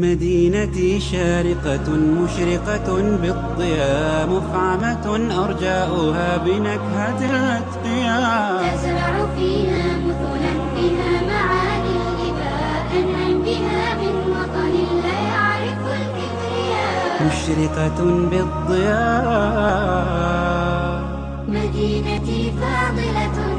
مدينتي شارقة مشرقة بالضياء مفعمة أرجاؤها بنكهة الأتقياء. تزرع فيها مثلا بها معاني الإباء أنعم بها من وطن لا يعرف الكبرياء. مشرقة بالضياء. مدينتي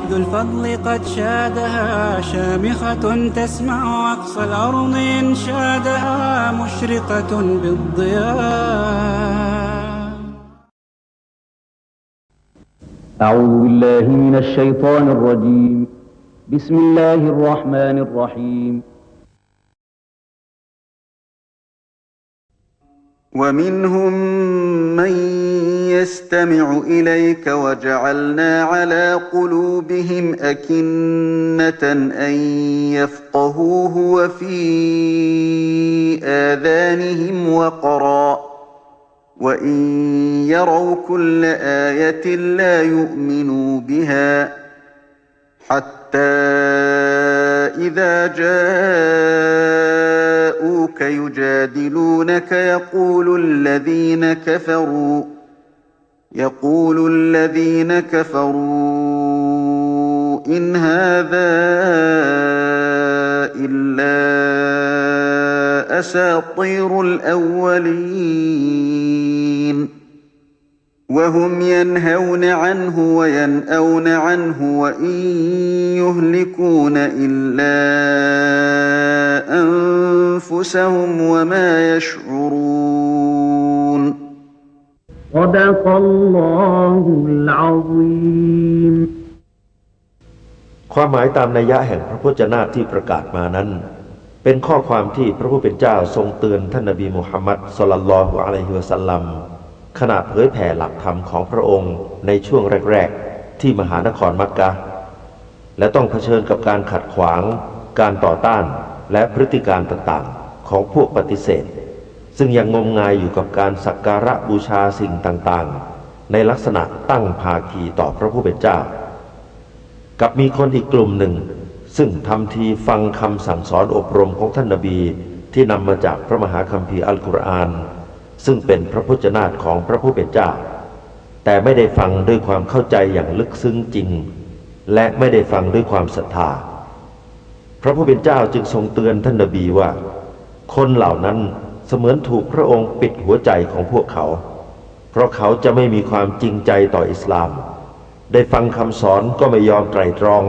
ذو الفضل قد شادها شامخة تسمع أقصى الأرض إنشادها مشرقة بالضياء. أعوذ بالله من الشيطان الرجيم. بسم الله الرحمن الرحيم. ومنهم من يستمع إليك وجعلنا على قلوبهم أكنة أن يفقهوه وفي آذانهم وقرا وإن يروا كل آية لا يؤمنوا بها حتى إذا جاءوك يجادلونك يقول الذين كفروا يقول الذين كفروا إن هذا إلا أساطير الأولين. وهم ينهون عنه وينأون عنه وإن يهلكون إلا أنفسهم وما يشعرون. صدق الله العظيم ความหมายตามนัยยะแห่งพระพจนาที่ประกาศมานั้น เป็นข้อความที่พระผู้เป็นเจ้าทรงเตือนท่านนบีมุฮัมมัดสลลัลลอฮุอะลัยฮิวะสัลลัมขณะเผยแผ่หลักธรรมของพระองค์ในช่วงแรก ๆ ที่มหานครมักกะ และต้องเผชิญกับการขัดขวาง การต่อต้านและพฤติการต่างๆ ของพวกปฏิเสธ ซึ่งยังงมงายอยู่กับการสักการะบูชาสิ่งต่างๆ ในลักษณะตั้งภาคีต่อพระผู้เป็นเจ้า กับมีคนอีกกลุ่มหนึ่ง ซึ่งทำทีฟังคำสั่งสอนอบรมของท่านนบีที่นำมาจากพระมหาคัมภีร์อัลกุรอาน ซึ่งเป็นพระพจนาตของพระผู้เป็นเจ้า แต่ไม่ได้ฟังด้วยความเข้าใจอย่างลึกซึ้งจริง และไม่ได้ฟังด้วยความศรัทธา พระผู้เป็นเจ้าจึงทรงเตือนท่านนบีว่า คนเหล่านั้น เสมือนถูกพระองค์ปิดหัวใจของพวกเขา เพราะเขาจะไม่มีความจริงใจต่ออิสลาม ได้ฟังคำสอนก็ไม่ยอมไตรตรอง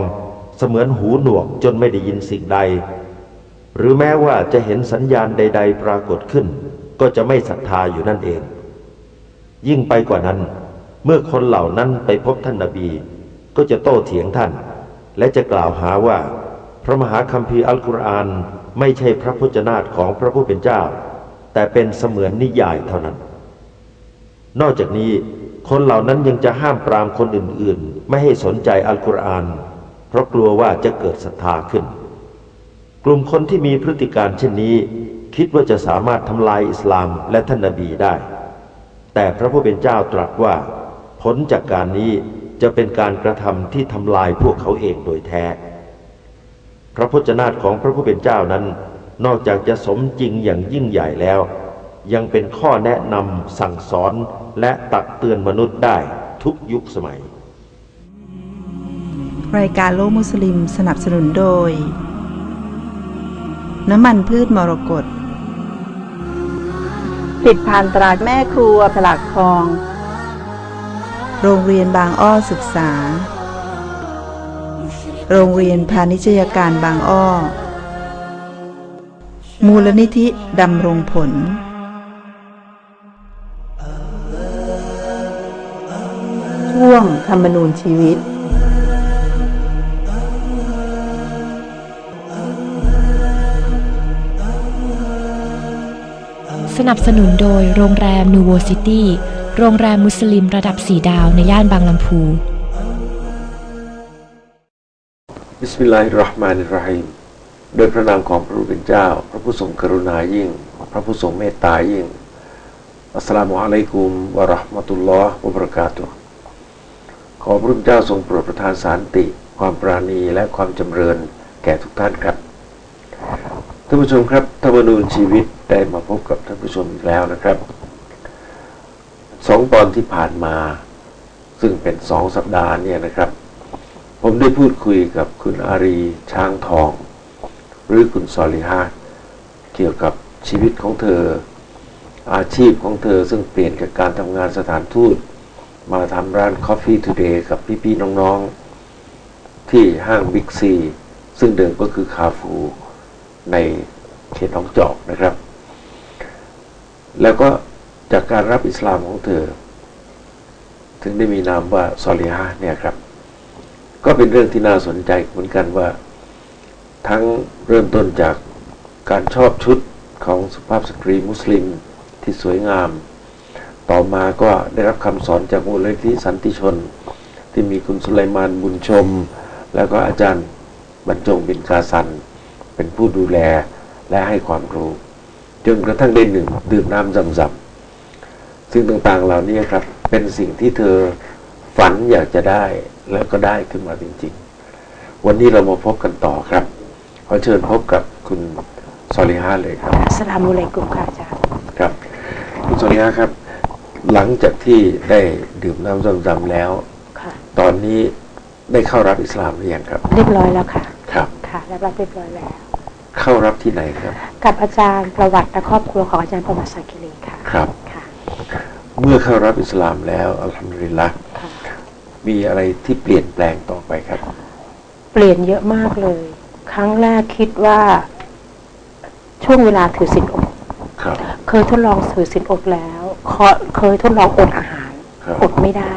เสมือนหูหนวกจนไม่ได้ยินสิ่งใด หรือแม้ว่าจะเห็นสัญญาณใด ๆ ปรากฏขึ้น ก็จะไม่ศรัทธาอยู่นั่นเอง ยิ่งไปกว่านั้น เมื่อคนเหล่านั้นไปพบท่านนาบี ก็จะโต้เถียงท่าน และจะกล่าวหาว่า พระมหาคัมภีร์อัลกุรอานไม่ใช่พระพจนาตของพระผู้เป็นเจ้า แต่เป็นเสมือนนิยายเท่านั้น นอกจากนี้คนเหล่านั้นยังจะห้ามปรามคนอื่นๆ ไม่ให้สนใจอัลกุรอาน เพราะกลัวว่าจะเกิดศรัทธาขึ้น กลุ่มคนที่มีพฤติการเช่นนี้ คิดว่าจะสามารถทำลายอิสลามและท่านนบีได้ แต่พระผู้เป็นเจ้าตรัสว่า ผลจากการนี้จะเป็นการกระทำที่ทำลายพวกเขาเองโดยแท้ พระพจนาตของพระผู้เป็นเจ้านั้น นอกจากจะสมจริงอย่างยิ่งใหญ่แล้ว ยังเป็นข้อแนะนำสั่งสอนและตักเตือนมนุษย์ได้ทุกยุคสมัย รายการโลกมุสลิมสนับสนุนโดย น้ำมันพืชมรกตผิดผ่านตราแม่ครัวผลักทอง โรงเรียนบางอ้อศึกษา โรงเรียนพาณิชยการบางอ้อ มูลนิธิดำรงผล ช่วงธรรมนูญชีวิต สนับสนุนโดยโรงแรมนูโวซิตี้ โรงแรมมุสลิมระดับ4ดาวในย่านบางลำพู บิสมิลลาฮิรราะห์มานิรราะฮีม โดยพระนามของพระผู้เป็นเจ้า พระผู้ทรงกรุณายิ่ง พระผู้ทรงเมตตายิ่ง อัสลามุอะลัยกุมวะราะห์มะตุลลอฮ์วะบะเราะกาตุขอพระผู้เป็นเจ้าทรงโปรดประทานสานติ ความปราณีและความจำเริญแก่ทุกท่านครับ ท่านผู้ชมครับธรรมนูญชีวิตได้มาพบกับท่านผู้ชมอีกแล้วนะครับสองตอนที่ผ่านมา ซึ่งเป็นสองสัปดาห์เนี่ยนะครับ ผมได้พูดคุยกับคุณอารีช้างทอง หรือคุณซอลิฮาเกี่ยวกับชีวิตของเธอ อาชีพของเธอซึ่งเปลี่ยนจากการทำงานสถานทูต มาทำร้าน Coffee Today กับพี่ๆน้องๆ ที่ห้างบิ๊กซี ซึ่งเดิมก็คือคาฟูในเขตหนองจอกนะครับ แล้วก็จากการรับอิสลามของเธอ ถึงได้มีนามว่าซอลิฮาเนี่ยครับ ก็เป็นเรื่องที่น่าสนใจเหมือนกันว่า ทั้งเริ่มต้นจากการชอบชุดของสุภาพสตรีมุสลิมที่สวยงาม ต่อมาก็ได้รับคำสอนจากมูลนิธิสันติชน ที่มีคุณสุไลมานบุญชม แล้วก็อาจารย์บรรจงบินกาซัน เป็นผู้ดูแลและให้ความรู้จนกระทั่งได้หนึ่งดื่มน้ำจำๆซึ่งต่างๆเหล่านี้ครับ เป็นสิ่งที่เธอฝันอยากจะได้แล้วก็ได้ขึ้นมาจริงๆ วันนี้เรามาพบกันต่อครับ ขอเชิญพบกับคุณซอลิฮาเลยครับอัสสลามุอะลัยกุมค่ะอาจารย์ครับคุณโซเลียครับ หลังจากที่ได้ดื่มน้ำซำๆแล้วค่ะตอนนี้ได้เข้ารับอิสลามหรือยังครับ เรียบร้อยแล้วค่ะ ครับ ค่ะรับรับเรียบร้อยแล้ว เข้ารับที่ไหนครับ กับอาจารย์ประวัติและครอบครัวของอาจารย์ประวัติสังกิรีค่ะ ครับ ค่ะ เมื่อเข้ารับอิสลามแล้วอัลฮัมดุลิลละค่ะมีอะไรที่เปลี่ยนแปลงต่อไปครับ เปลี่ยนเยอะมากเลย ครั้งแรกคิดว่าช่วงเวลาถือศีลอดครับ เคยทดลองถือศีลอดแล้วเคาะเคยทดลองอดอาหารครับอดไม่ได้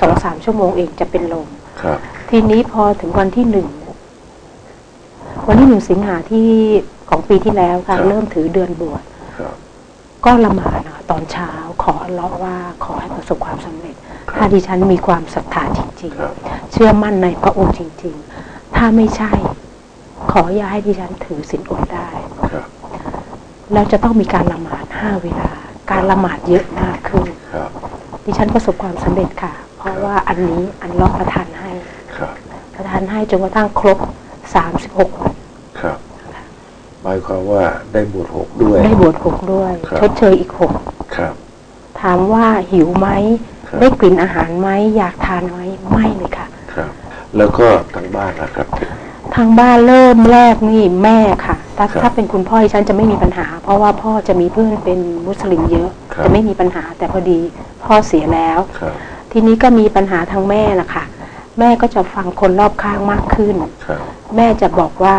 สองสามชั่วโมงเองจะเป็นลมครับ ทีนี้พอถึงวันที่หนึ่งวันที่หนึ่งสิงหาที่ของปีที่แล้วค่ะเริ่มถือเดือนบวชครับก็ละหมาดนะคะตอนเช้าขออัลเลาะห์ว่าขอให้ประสบความสำเร็จ ถ้าดิฉันมีความศรัทธาจริงครับๆเชื่อมั่นในพระองค์จริง ๆ ถ้าไม่ใช่ ขออย่าให้ดิฉันถือศีลอดได้ครับแล้วจะต้องมีการละหมาดห้าเวลา การละหมาดเยอะมากขึ้นครับดิฉันประสบความสำเร็จค่ะ เพราะว่าอันนี้อันเลาะห์ประทานให้ครับประทานให้จนกระทั่งครบสามสิบหกวันครับหมายความว่าได้บวชหกด้วย ได้บวชหกด้วยครับชดเชยอีกหกครับ ถามว่าหิวไหมครับได้กลิ่นอาหารไหมอยากทานไหมไม่เลยค่ะ ครับ แล้วก็ทางบ้านนะครับ ทางบ้านเริ่มแรกนี่แม่ค่ะถ้าครับถ้าเป็นคุณพ่อดิฉันจะไม่มีปัญหา เพราะว่าพ่อจะมีเพื่อนเป็นมุสลิมเยอะ ครับ จะไม่มีปัญหาแต่พอดีพ่อเสียแล้ว ครับ ทีนี้ก็มีปัญหาทางแม่นะคะแม่ก็จะฟังคนรอบข้างมากขึ้น ครับ แม่จะบอกว่า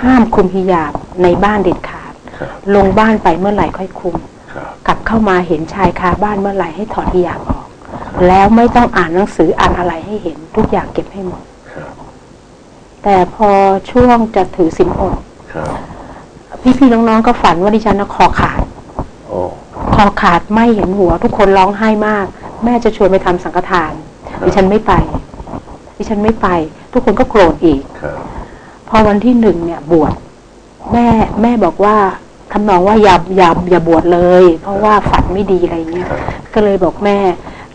ห้ามคุมฮิญาบในบ้านเด็ดขาด ครับ ลงบ้านไปเมื่อไหร่ค่อยคุม ครับ กลับเข้ามาเห็นชายคาบ้านเมื่อไหร่ให้ถอดฮิญาบออก แล้วไม่ต้องอ่านหนังสืออ่านอะไรให้เห็นทุกอย่างเก็บให้หมดครับ แต่พอช่วงจะถือสินอดครับพี่ๆน้องๆก็ฝันว่าดิฉันนะคอขาดโอ้คอขาดไม่เห็นหัว ทุกคนร้องไห้มาก แม่จะชวนไปทำสังฆทาน ดิฉันไม่ไป ดิฉันไม่ไป ทุกคนก็โกรธอีกครับพอวันที่หนึ่งเนี่ยบวชแม่แม่บอกว่าทำนองว่าอย่าอย่าอย่าบวชเลย เพราะว่าฝันไม่ดีอะไรเงี้ยครับก็เลยบอกแม่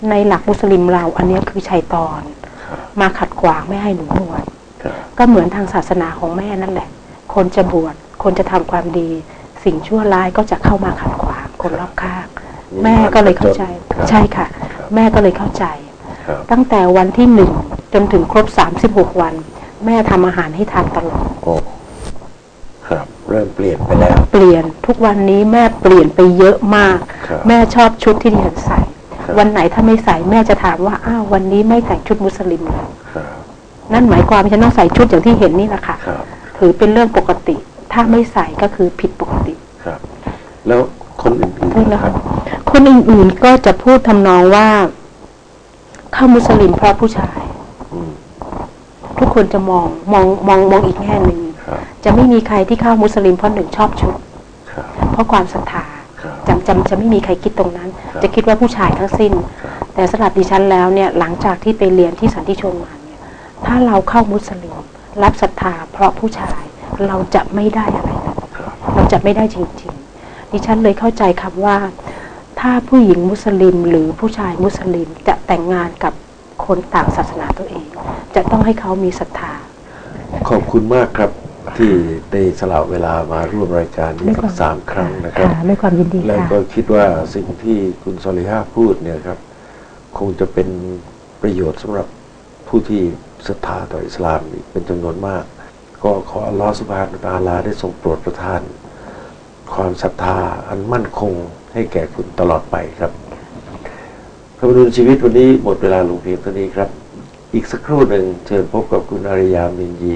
ในหลักมุสลิมเรา อันเนี้ยคือชัยตอนครับมาขัดขวางไม่ให้หนูบวชครับ ก็เหมือนทางศาสนาของแม่นั่นแหละ คนจะบวชคนจะทำความดี สิ่งชั่วร้ายก็จะเข้ามาขัดขวางคนรอบข้างแม่ก็เลยเข้าใจครับใช่ค่ะครับแม่ก็เลยเข้าใจครับตั้งแต่วันที่หนึ่งจนถึงครบสามสิบหกวัน แม่ทำอาหารให้ทานตลอดโอ้ครับเริ่มเปลี่ยนไปแล้ว เปลี่ยนทุกวันนี้แม่เปลี่ยนไปเยอะมากครับแม่ชอบชุดที่ดิฉันใส่ครับวันไหนถ้าไม่ใส่แม่จะถามว่าอ้าววันนี้ไม่แต่งชุดมุสลิมเลยครับ นั่นหมายความว่าฉันต้องใส่ชุดอย่างที่เห็นนี่แหละค่ะครับถือเป็นเรื่องปกติ ถ้าไม่ใส่ก็คือผิดปกติครับ แล้วคนอื่นใช่ๆแล้วนะครับ คนอื่นๆก็จะพูดทำนองว่าเข้ามุสลิมเพราะผู้ชายอืมทุกคนจะมองมองมองมองอีกแง่หนึ่งครับจะไม่มีใครที่เข้ามุสลิมเพราะหนึ่งชอบชุดครับเพราะความศรัทธาครับจำจำจะไม่มีใครคิดตรงนั้นครับจะคิดว่าผู้ชายทั้งสิ้นครับแต่สำหรับดิฉันแล้วเนี่ยหลังจากที่ไปเรียนที่สันติชนมาเนี่ย ถ้าเราเข้ามุสลิม รับศรัทธาเพราะผู้ชายเราจะไม่ได้อะไรเลยครับเราจะไม่ได้จริงๆ ดิฉันเลยเข้าใจคำว่า ถ้าผู้หญิงมุสลิมหรือผู้ชายมุสลิมจะแต่งงานกับคนต่างศาสนาตัวเอง จะต้องให้เขามีศรัทธา ขอบคุณมากครับที่ได้สละเวลามาร่วมรายการนี้ด้วยคทั้วามงสามครั้งนะครับค่ะด้วยความยินดีแล้วค่ะก็คิดว่าสิ่งที่คุณซอลิฮาพูดเนี่ยครับ คงจะเป็นประโยชน์สำหรับผู้ที่ ศรัทธาต่ออิสลามอีกเป็นจำนวนมาก ก็ขออัลลอฮฺสุบฮานตาลาได้ทรงโปรดประทาน ความศรัทธาอันมั่นคงให้แก่คุณตลอดไปครับพระบรุนชีวิตวันนี้หมดเวลาลงเพียงเท่านี้ครับ อีกสักครู่หนึ่งเชิญพบกับคุณอาริยามินยี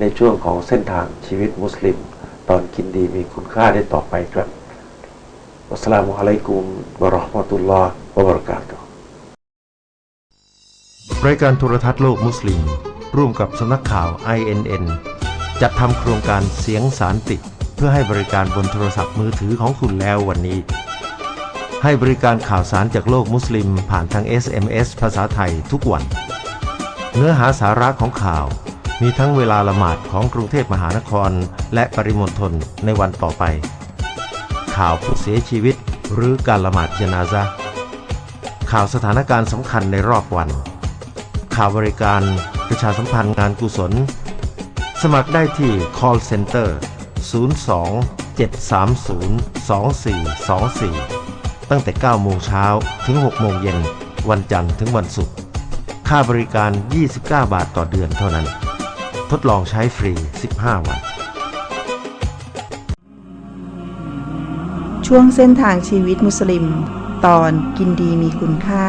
ในช่วงของเส้นทางชีวิตมุสลิม ตอนกินดีมีคุณค่าได้ต่อไปครับวัสสลามุอะลัยกุมวะราะห์มะตุลลอฮ์วะบะเราะกาตุฮ์ รายการโทรทัศน์โลกมุสลิม ร่วมกับสำนักข่าว INN จัดทำโครงการเสียงสารติดเพื่อให้บริการบนโทรศัพท์มือถือของคุณแล้ววันนี้ ให้บริการข่าวสารจากโลกมุสลิมผ่านทาง SMS ภาษาไทยทุกวัน เนื้อหาสาระของข่าว มีทั้งเวลาละหมาดของกรุงเทพมหานคร และปริมณฑลในวันต่อไป ข่าวผู้เสียชีวิต หรือการละหมาดจนาซะห์ข่าวสถานการณ์สำคัญในรอบวัน ข่าวบริการ ประชาสัมพันธ์งานกุศล สมัครได้ที่ call center 02 730 2424 ตั้งแต่ 9 โมงเช้าถึง 6 โมงเย็น วันจันทร์ถึงวันศุกร์ ค่าบริการ 29 บาทต่อเดือนเท่านั้น ทดลองใช้ฟรี 15 วัน ช่วงเส้นทางชีวิตมุสลิม ตอนกินดีมีคุณค่า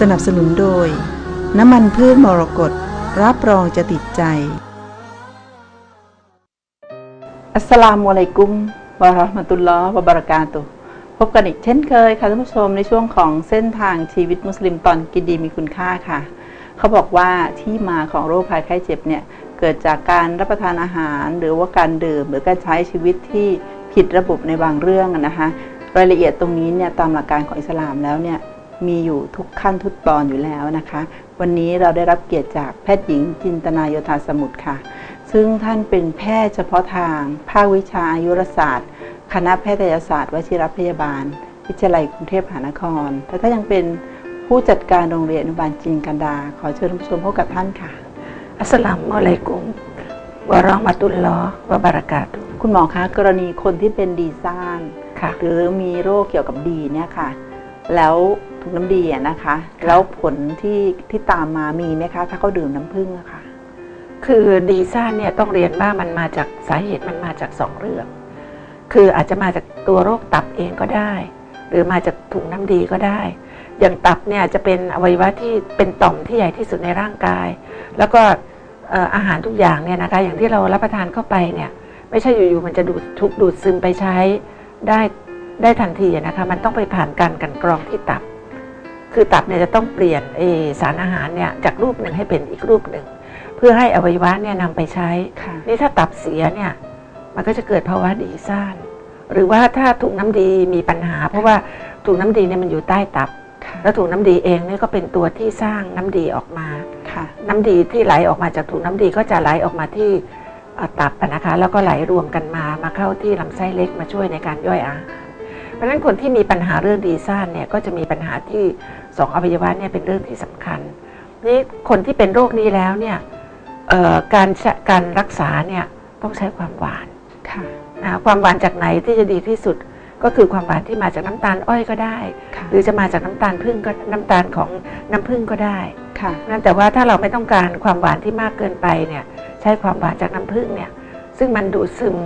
สนับสนุนโดย น้ำมันพืชมรกตรับรองจะติดใจ อัสสลามุอะลัยกุมวะราะมะตุลลอฮ์วะบะเราะกาตุพบกันอีกเช่นเคยค่ะท่านผู้ชมในช่วงของเส้นทางชีวิตมุสลิมตอนกินดีมีคุณค่าค่ะ เขาบอกว่าที่มาของโรคภัยไข้เจ็บเนี่ยเกิดจากการรับประทานอาหาร หรือว่าการดื่มหรือการใช้ชีวิตที่ผิดระบบในบางเรื่องนะคะรายละเอียดตรงนี้เนี่ยตามหลักการของอิสลามแล้วเนี่ยมีอยู่ทุกขั้นทุกตอนอยู่แล้วนะคะ วันนี้เราได้รับเกียรติจากแพทย์หญิงจินตนาโยธาสมุทรค่ะ ซึ่งท่านเป็นแพทย์เฉพาะทาง ภาควิชาอายุรศาสตร์ คณะแพทยศาสตร์วชิรพยาบาล วิทยาลัยกรุงเทพมหานคร และก็ยังเป็นผู้จัดการโรงเรียนอนุบาลจีนกันดา ขอเชิญท่านผู้ชมพบกับท่านค่ะ อัสสลามุอะลัยกุมวะเราะห์มะตุลลอฮ์วะบะเราะกาตุฮ์คุณหมอคะกรณีคนที่เป็นดีซ่านค่ะหรือมีโรคเกี่ยวกับดีเนี่ยค่ะ แล้ว ถุงน้ำดีอะนะคะ แล้วผลที่ที่ตามมามีไหมคะ ถ้าเขาดื่มน้ำผึ้งอะค่ะ คือดีซ่านเนี่ยต้องเรียนว่ามันมาจากสาเหตุมันมาจากสองเรื่อง คืออาจจะมาจากตัวโรคตับเองก็ได้ หรือมาจากถุงน้ำดีก็ได้ อย่างตับเนี่ยจะเป็นอวัยวะที่เป็นต่อมที่ใหญ่ที่สุดในร่างกาย แล้วก็เอ่ออาหารทุกอย่างเนี่ยนะคะ อย่างที่เรารับประทานเข้าไปเนี่ย ไม่ใช่อยู่ๆมันจะดูดถูกดูดซึมไปใช้ได้ได้ทันทีอะนะคะ มันต้องไปผ่านการกลันกรองที่ตับ คือตับเนี่ยจะต้องเปลี่ยนเออสารอาหารเนี่ยจากรูปหนึ่งให้เป็นอีกรูปหนึ่ง เพื่อให้อวัยวะเนี่ยนำไปใช้ค่ะนี่ถ้าตับเสียเนี่ยมันก็จะเกิดภาวะดีซ่านหรือว่าถ้าถุงน้ำดีมีปัญหา เพราะว่าถุงน้ำดีเนี่ยมันอยู่ใต้ตับค่ะแล้วถุงน้ำดีเองเนี่ยก็เป็นตัวที่สร้างน้ำดีออกมาค่ะน้ำดีที่ไหลออกมาจากถุงน้ำดีก็จะไหลออกมาที่เอ่อตับอะนะคะ แล้วก็ไหลรวมกันมามาเข้าที่ลำไส้เล็กมาช่วยในการย่อยอาหารเพราะฉะนั้นคนที่มีปัญหาเรื่องดีซ่านเนี่ยก็จะมีปัญหาที่ สองอวัยวะเนี่ยเป็นเรื่องที่สำคัญนี่คนที่เป็นโรคนี้แล้วเนี่ยเอ่อการใช้การรักษาเนี่ยต้องใช้ความหวานค่ะนะความหวานจากไหนที่จะดีที่สุดก็คือความหวานที่มาจากน้ำตาลอ้อยก็ได้ค่ะหรือจะมาจากน้ำตาลพึ่งก็น้ำตาลของน้ำพึ่งก็ได้ค่ะนั่นแต่ว่าถ้าเราไม่ต้องการความหวานที่มากเกินไปเนี่ยใช้ความหวานจากน้ำผึ้งเนี่ยซึ่งมันดูดซึม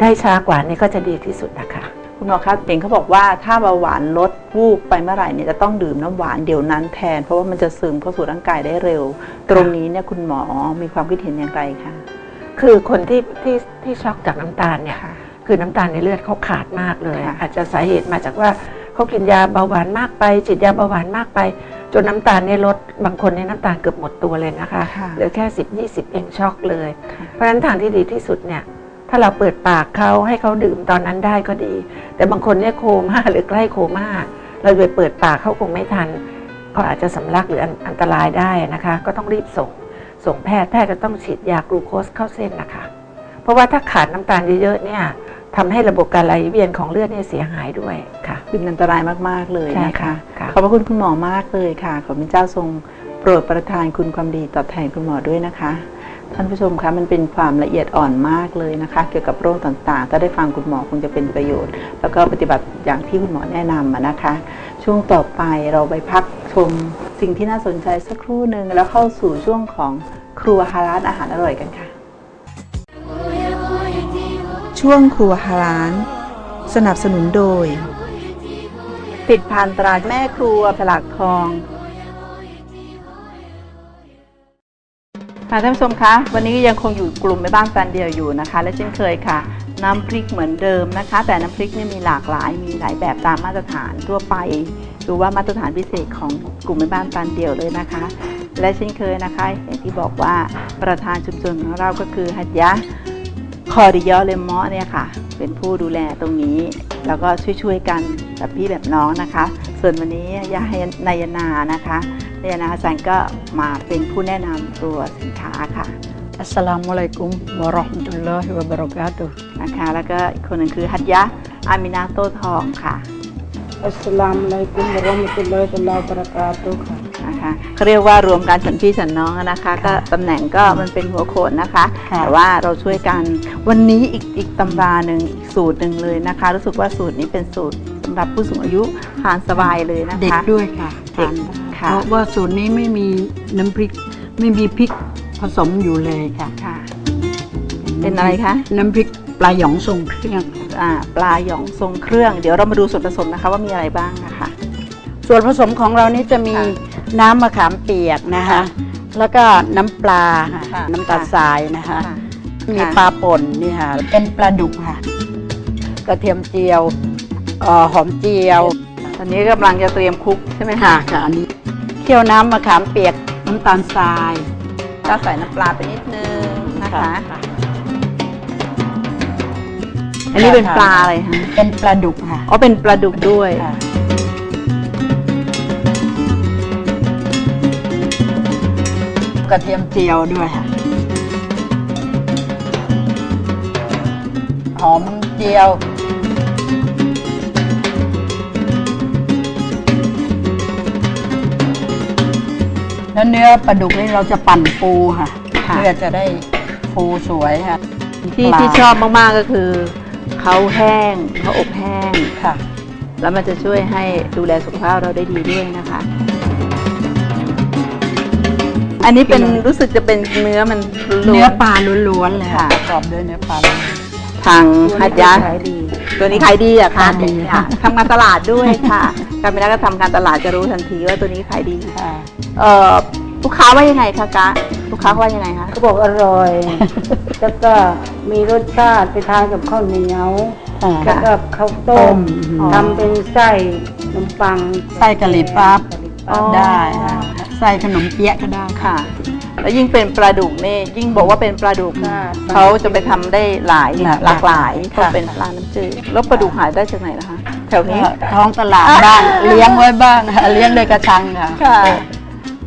ได้ช้ากว่านี่ก็จะดีที่สุดนะคะ คุณหมอคะเห็นเขาบอกว่าถ้าเบาหวานลดวูบไปเมื่อไหร่เนี่ยจะต้องดื่มน้ำหวานเดี๋ยวนั้นแทน เพราะว่ามันจะซึมเข้าสู่ร่างกายได้เร็ว ตรงนี้เนี่ยคุณหมอมีความคิดเห็นอย่างไรคะคือคนที่ที่ที่ช็อกจากน้ำตาลเนี่ยค่ะคือน้ำตาลในเลือดเขาขาดมากเลยค่ะอาจจะสาเหตุมาจากว่าเขากินยาเบาหวานมากไปฉีดยาเบาหวานมากไป จนน้ำตาลเนี่ยลดบางคนในยน้ำตาลเกือบหมดตัวเลยนะคะค่ะเหลือแค่10 20เองช็อกเลยค่ะเพราะฉะนั้นทางที่ดีที่สุดเนี่ย ถ้าเราเปิดปากเขาให้เขาดื่มตอนนั้นได้ก็ดี แต่บางคนเนี่ยโคม่าหรือใกล้โคม่าเราไปเปิดปากเขาคงไม่ทันเขาอาจจะสำลักหรืออันอันตรายได้นะคะ ก็ต้องรีบส่ง ส่งแพทย์แพทย์จะต้องฉีดยากลูโคสเข้าเส้นนะคะ เพราะว่าถ้าขาดน้ำตาลเยอะๆเนี่ยทำให้ระบบการไหลเวียนของเลือดเนี่ยเสียหายด้วยค่ะเป็นอันตรายมากๆเลยใช่นะค่ะคะค่ะขอบพระคุณคุณหมอมากเลยค่ะ ขอพระเจ้าทรงโปรดประทานคุณความดีตอบแทนคุณหมอด้วยนะคะ ท่านผู้ชมคะมันเป็นความละเอียดอ่อนมากเลยนะคะ เกี่ยวกับโรคต่างๆ ถ้าได้ฟังคุณหมอคงจะเป็นประโยชน์ แล้วก็ปฏิบัติอย่างที่คุณหมอแนะนำอะนะคะ ช่วงต่อไปเราไปพักชมสิ่งที่น่าสนใจสักครู่หนึ่งแล้วเข้าสู่ช่วงของครัวฮาลาลอาหารอร่อยกันค่ะ ช่วงครัวฮาลานสนับสนุนโดย ติดพันตราแม่ครัวผลักทอง ค่ะท่านผู้ชมคะวันนี้ยังคงอยู่กลุ่มแม่บ้านแฟนเดียวอยู่นะคะ และเช่นเคยค่ะ น้ำพริกเหมือนเดิมนะคะ แต่น้ำพริกเนี่ยมีหลากหลายมีหลายแบบตามมาตรฐานทั่วไป หรือว่ามาตรฐานพิเศษของกลุ่มแม่บ้านแฟนเดียวเลยนะคะ และเช่นเคยนะคะอย่างที่บอกว่าประธานชุมชนของเราก็คือฮัตยะคอริยอเลมอเนี่ยค่ะ เป็นผู้ดูแลตรงนี้ แล้วก็ช่วยๆกันแบบพี่แบบน้องนะคะ ส่วนวันนี้ยานายนานะคะนายนาฮัสซันก็มาเป็นผู้แนะนำตัวสินค้าค่ะอัสสลามุอะลัยกุมวะเราะห์มะตุลลอฮิวะบะเราะกาตุฮ์นะคะ แล้วก็อีกคนหนึ่งคือฮัตยะอามินาโตทองค่ะอัสสลามุอะลัยกุมวะเราะห์มะตุลลอฮิวะบะเราะกาตุฮ์ค่ะ นะคะเขาเรียกว่ารวมกันฉันพี่ฉันน้องนะคะ ก็ตำแหน่งก็มันเป็นหัวโขนนะคะ ค่ะ แต่ว่าเราช่วยกันวันนี้อีกอีกตำราหนึ่งอีกสูตรหนึ่งเลยนะคะ รู้สึกว่าสูตรนี้เป็นสูตรสำหรับผู้สูงอายุทานสบายเลยนะคะ เด็กด้วยค่ะเด็กทานได้ค่ะ เพราะว่าสูตรนี้ไม่มีน้ำพริกไม่มีพริกผสมอยู่เลยค่ะ ค่ะ เป็นอะไรคะ น้ำพริกปลาหยองทรงเครื่องอ่าปลาหยองทรงเครื่อง เดี๋ยวเรามาดูส่วนผสมนะคะว่ามีอะไรบ้างนะคะ ส่วนผสมของเรานี่จะมีค่ะ น้ำมะขามเปียกนะคะค่ะแล้วก็น้ำปลาค่ะค่ะน้ำตาลทรายนะคะ ค่ะมีค่ะ ปลาป่นนี่ค่ะ เป็นปลาดุกค่ะ กระเทียมเจียวเอ่อหอมเจียวตอนนี้กำลังจะเตรียมคลุกใช่ไหมค่ะคะค่ะอันนี้เคี่ยวน้ำมะขามเปียกน้ำตาลทรายก็ใส่น้ำปลาไปนิดนึงนะคะ อันนี้เป็นปลาอะไรคะเป็นปลาดุกค่ะ อ๋อเป็นปลาดุกด้วย ค่ะ กระเทียมเจียวด้วยค่ะหอมเจียวแล้วเนื้อปลาดุกนี่เราจะปั่นปูค่ะค่ะเพื่อจะได้ฟูสวยค่ะ ที่ปลาที่ชอบมากๆก็คือเขาแห้งเขาอบแห้งค่ะ แล้วมันจะช่วยให้ดูแลสุขภาพเราได้ดีด้วยนะคะ อันนี้เป็นรู้สึกจะเป็นเนื้อมันล้วนๆเนื้อปลาล้วนๆเลยค่ะค่ะประกรอบด้วยเนื้อปลาล้วนทางฮัตยะขายดี ตัวนี้ขายดีอะค่ะขายดีค่ะค่ะทำการตลาดด้วยค่ะการเป็นนักทำการตลาดจะรู้ทันทีว่าตัวนี้ขายดีค่ะเอ่อลูกค้าว่ายังไงคะกะลูกค้าว่ายังไงคะเขาบอกอร่อย แล้วก็มีรสชาติไปทานกับข้าวเหนียวอ่าแล้วก็ข้าวต้ต้มมทำเป็นไส้ขนมปังไส้กะหรี่ปั๊บกะหรี่อ๋อปั๊บได้ ค่ะไส้ขนมเปี๊ยะก็ได้ค่ะ แล้วยิ่งเป็นปลาดุกนี่ยิ่งบอกว่าเป็นปลาดุกค่ะเขาจะไปทำได้หลายหลากหลากหลายเพค่ะราะเป็นปลาน้ำจืดแล้วปลาดุกหายได้จากไหนนะคะแถวนี้ก็ท้องตลาดบ้างเลี้ยงไว้บ้างค่ะเลี้ยงในกระชังค่ะค่ะ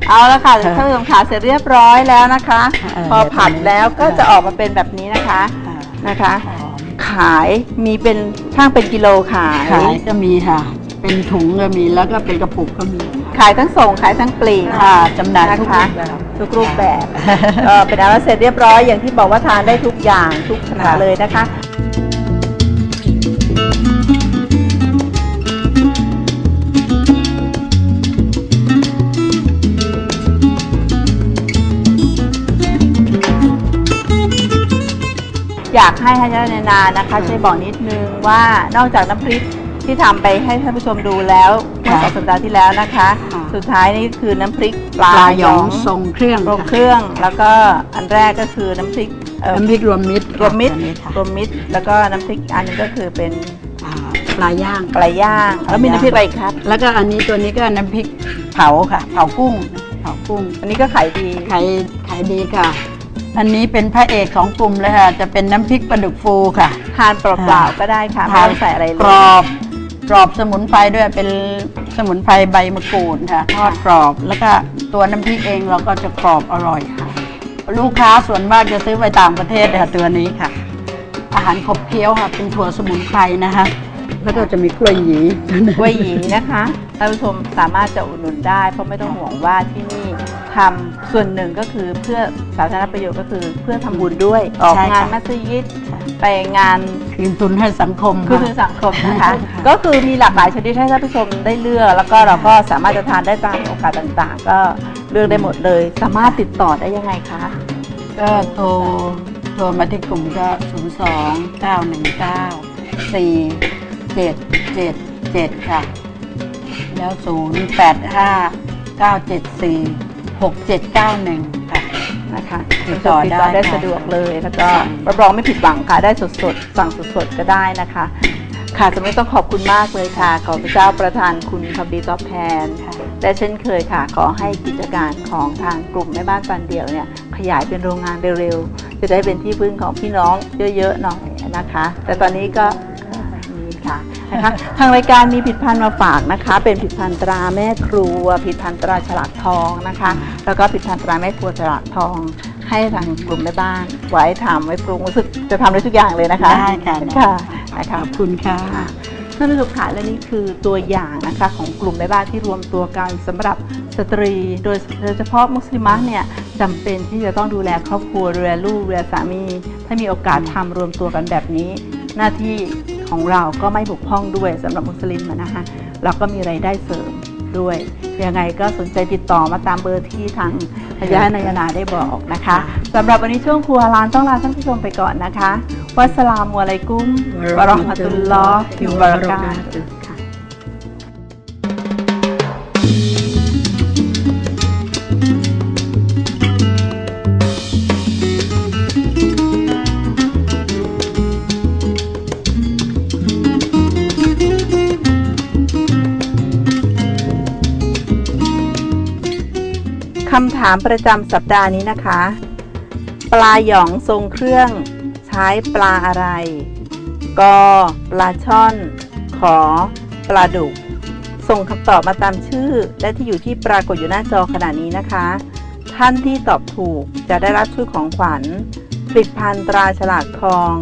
เอาละค่ะค่ะท่านผู้ชมขาเสร็จเรียบร้อยแล้วนะคะเออพอผัดแล้วก็ค่ะจะออกมาเป็นแบบนี้นะคะค่ะนะคะหอมขายมีเป็นช่างเป็นกิโลขายขายก็มีค่ะ เป็นถุงก็มีแล้วก็เป็นกระปุกก็มีค่ะขายทั้งส่งขายทั้งปลีกค่ะจำหน่ายทุกนะคะรูปแบบทุกรูปแบบเอ่อเป็นอันว่าเสร็จเรียบร้อยอย่างที่บอกว่าทานได้ทุกอย่างทุกขนาดค่ะเลยนะคะ อยากให้ฮันยาเนนานะคะช่วยบอกนิดนึงว่านอกจากน้ำพริก ที่ทำไปให้ท่านผู้ชมดูแล้วเมื่อสองสัปดาห์ที่แล้วนะคะ ค่ะ สุดท้ายนี่คือน้ำพริกปปลาลาหหยยอองงทรงเครื่องรวมค่ะเครื่อง แล้วก็อันแรกก็คือน้ำพริกเอ่อน้ำพริกรวมมิตรรวมมิตรอันนี้ค่ะรวมมิตร แล้วก็น้ำพริกอันนึงก็คือเป็นอ่าปลาย่าง ปลาย่าง แล้วมีน้ำพริกอะไรอีกครับ แล้วก็อันนี้ตัวนี้ก็น้ำพริกเผาค่ะ เผากุ้งเผากุ้งอันนี้ก็ขายดีขายขายดีค่ะ อันนี้เป็นพระเอกของกลุ่มเลยค่ะ จะเป็นน้ำพริกปลาดุกฟูค่ะทานเปล่าๆก็ได้ค่ะไม่ต้องใส่อะไรเลยกรอบ กรอบสมุนไพรด้วยเป็นสมุนไพรใบมะกรูดค่ะทอดกรอบแล้วก็ตัวน้ำพริกเองเราก็จะกรอบอร่อยค่ะ ลูกค้าส่วนมากจะซื้อไปต่างประเทศค่ะตัวนี้ค่ะ อาหารขบเคี้ยวค่ะ เป็นถั่วสมุนไพรนะคะ แล้วก็จะมีกล้วยหยีกล้วยหยีนะคะท่านผู้ชมสามารถจะอุดหนุนได้เพราะไม่ต้องห่วงว่าที่นี่ ททำส่วนหนึ่งก็คือเพื่อสาธารณประโยชน์ก็คือเพื่อทำบุญด้วยออกใช่ค่ะงานมัสยิดไปงาน คืนทุนให้สังคมคือคือสังคมนะคะ ก็คือมีหลากหลายชนิดให้ท่านผู้ชมได้เลือก แล้วก็เราก็สามารถจะทานได้ตามโอกาสต่างๆ ก็เลือกได้หมดเลย สามารถติดต่อได้ยังไงคะ ก็โทรโทรมาที่กลุ่มก็ 0 2 9 1 9 4 7 7 7 ค่ะ แล้ว 0 8 5 9 7 4 6 7 9 1 ค่ะนะคะติดต่อได้ได้ค่ะสะดวกเลย แล้วก็รับรองไม่ผิดหวังค่ะ ได้สดๆ สั่งสดๆ ก็ได้นะคะ ค่ะจะไม่ต้องขอบคุณมากเลยค่ะ ขอพระเจ้าประทานคุณความดีตอบแทนค่ะและเช่นเคยค่ะ ขอให้กิจการของทางกลุ่มแม่บ้านปันเดี่ยวเนี่ย ขยายเป็นโรงงานเร็วๆ จะได้เป็นที่พึ่งของพี่น้องเยอะๆหน่อยนะคะ แต่ตอนนี้ก็มีค่ะ นะคะทางรายการมีผลิดพันธ์มาฝากนะคะ เป็นผลิดพันธ์ตราแม่ครัวผลิดพันธ์ตราฉลากทองนะคะ แล้วก็ผลิดพันธ์ตราแม่ครัวฉลากทอง ให้ทางกลุ่มแม่บ้านไว้ทำไว้ปรุงรู้สึกจะทำได้ทุกอย่างเลยนะคะได้ค่ะค่ะนะคะขอบคุณค่ะ ท่านผู้ชมค่ะและนี่คือตัวอย่างนะคะของกลุ่มแม่บ้านที่รวมตัวกันสำหรับสตรี โดยโดยเฉพาะมุสลิมะเนี่ยจำเป็นที่จะต้องดูแลครอบครัวดูแลลูกดูแลสามี ถ้ามีโอกาสทำรวมตัวกันแบบนี้ หน้าที่ ของเราก็ไม่บกพร่องด้วยสำหรับมุสลิมอะนะคะเราก็มีไรายได้เสริมด้วยยังไงก็สนใจติดต่อมาตามเบอร์ที่ทางพยานายนาได้บอกนะคะสำหรับวันนี้ช่วงครัวลานต้องลาท่านผู้ชมไปก่อนนะคะวัสสลามุอะลัยกุมวะเราะห์มะตุลลอฮ์วะบะเราะกาตุ คำถามประจำสัปดาห์นี้นะคะ ปลาหยองทรงเครื่องใช้ปลาอะไรกปลาช่อน ขอ ปลาดุก ส่งคำตอบมาตามชื่อ และที่อยู่ที่ปรากฏอยู่หน้าจอขณะนี้นะคะ ท่านที่ตอบถูกจะได้รับชุดของขวัญผลิตภัณฑ์ตราฉลากทอง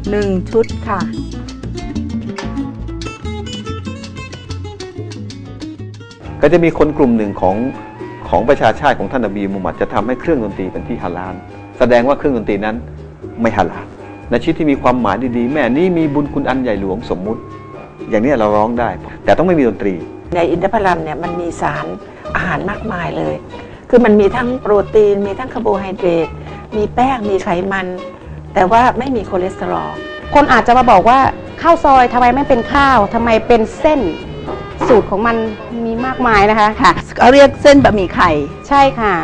1 ชุดค่ะก็จะมีคนกลุ่มหนึ่งของ ของประชาชาติของท่านนบีมุฮัมมัดจะทำให้เครื่องดนตรีเป็นที่ฮาลาลแสดงว่าเครื่องดนตรีนั้นไม่ฮาลาลในชีวิตที่มีความหมายดีๆ แม่นี้มีบุญคุณอันใหญ่หลวงสมมุติ อย่างนี้เราร้องได้ แต่ต้องไม่มีดนตรี ในอินทผลัมเนี่ยมันมีสารอาหารมากมายเลย คือมันมีทั้งโปรตีน มีทั้งคาร์โบไฮเดรตมีแป้งมีไขมัน แต่ว่าไม่มีคอเลสเตอรอลคนอาจจะมาบอกว่าข้าวซอยทำไมไม่เป็นข้าวทำไมเป็นเส้นสูตรของมัน มีมากมายนะคะค่ะเขาเรียกเส้นบะหมี่ไข่ ใช่ค่ะ